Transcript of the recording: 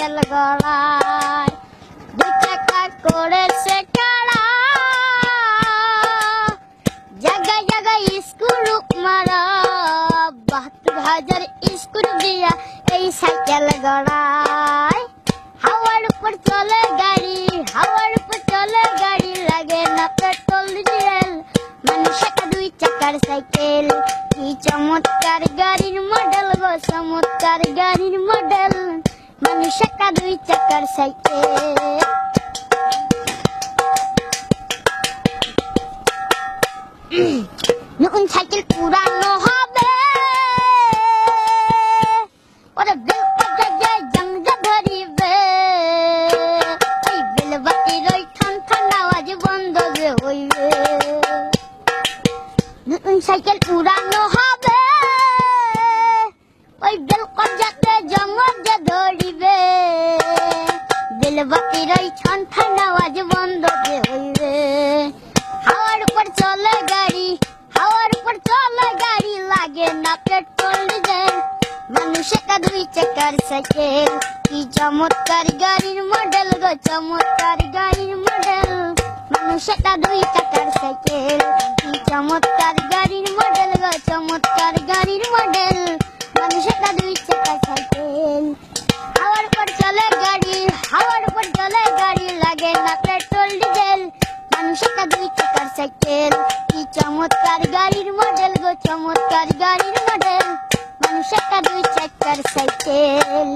Cycle গলায়। দু চাকা করেছে ছাড়া জায়গায় জায়গায় স্ক্রু মারা। বাহাত্তর হাজার স্ক্রু দিয়া এই সাইকেল গড়ায়। হাওয়ার উপর চলে গাড়ি, হাওয়ার উপর চলে গাড়ি। লাগে না পেট্রোল, ডিজেল। মানুষ একটা দুই চাকার সাইকেল। কি চমৎকার গাড়ির মডেল গো, চমৎকার গাড়ির মডেল। মানুষ একটা দুই চাকার সাইকেল নতুন সাইকেল না পেট্রোল ডিজেল মানুষ একটা দুই চাকার সাইকেল কি চমৎকার গাড়ির মডেল গো, চমৎকার গাড়ির মডেল মানুষ দুই চাকার সাইকেল চমৎকার গাড়ির মডেল গো গাড়ির মডেল মানুষ দুই চাকার সাইকেল হাওয়ার গাড়ি লাগে না পেট্রোল ডিজেল মানুষ দুই চাকার সাইকেল কি চমৎকার গাড়ির চমৎকার গাড়ির মডেল মানুষ একটা দুই চাকার সাইকেল